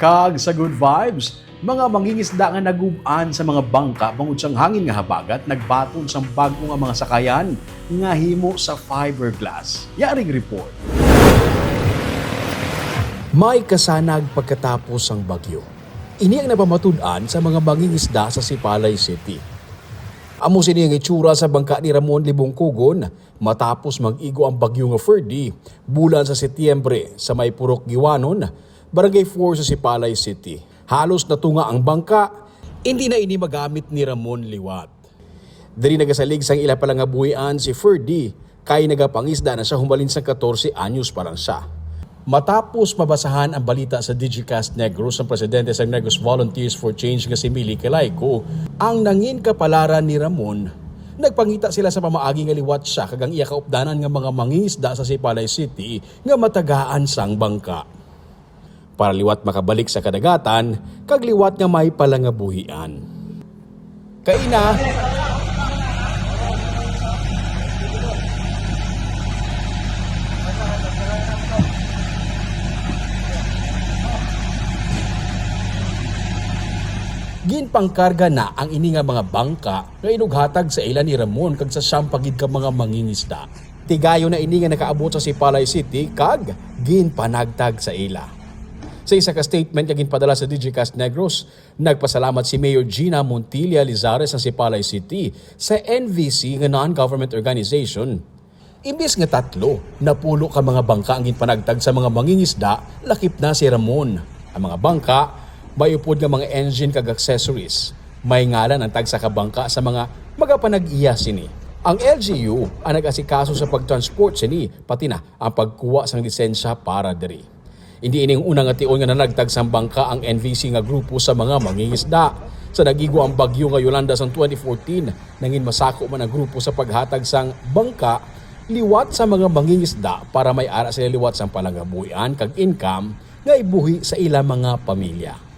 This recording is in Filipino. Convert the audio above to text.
Kag sa good vibes, mga mangingisda nga nagubaan sa mga bangka bangod sang hangin nga habagat nagbaton sang bago nga mga sakayan nga himo sa fiberglass. Yaring report. May kasanag pagkatapos ang bagyo. Ini ang napamatud-an sa mga mangingisda sa Sipalay City. Amo sini ang itsura sa bangka ni Ramon Libong Kugon matapos mag-igo ang bagyo nga Ferdy bulan sa Setyembre sa may Purok Giwanon, Barangay 4 sa Sipalay City. Halos natunga ang bangka, hindi na ini magamit ni Ramon Liwat. Diri nagasalig sang ila palang buhian si Ferdy kay nagapangisda na siya humalin sa 14 anyos parang siya. Matapos mabasahan ang balita sa Digicast Negros ng presidente sa Negros Volunteers for Change nga si Mili Kelayko, ang nangin kapalaran ni Ramon, nagpangita sila sa pamaagi nga liwat siya kagang iya kaupdanan nga mga mangingisda sa Sipalay City nga matagaan sang bangka. Para liwat makabalik sa kadagatan, kag liwat nga may palangabuhian. Kaina, ginpangkarga na ang ini nga mga bangka nga inughatag sa ila ni Ramon kag sa siyang pagid ka mga mangingisda. Tigayo na ini nga nakaabot sa Sipalay City kag ginpanagtag sa ila. Sa isa ka statement nga ginpadala sa Digicast Negros, nagpasalamat si Mayor Gina Montilla Lizares ng Sipalay City sa NVC nga non-government organization. Imbis nga tatlo, napulo ka mga bangka ang ginpanagtag sa mga mangingisda, lakip na si Ramon. Ang mga bangka, may upod nga mga engine kag accessories. May ngalan ang tagsa ka bangka sa mga magapanag-iya sini. Ang LGU ang nag-asikaso sa pagtransport sini, pati na ang pagkuha sang lisensya para diri. Hindi ining unang nga tion nga nanagtag sa bangka ang NVC nga grupo sa mga mangingisda. Sa nagigo ang bagyo nga Yolanda sa 2014, nangin masako man ang grupo sa paghatag sang bangka liwat sa mga mangingisda para may ara sila liwat sang palangabuhian kag income nga ibuhi sa ila mga pamilya.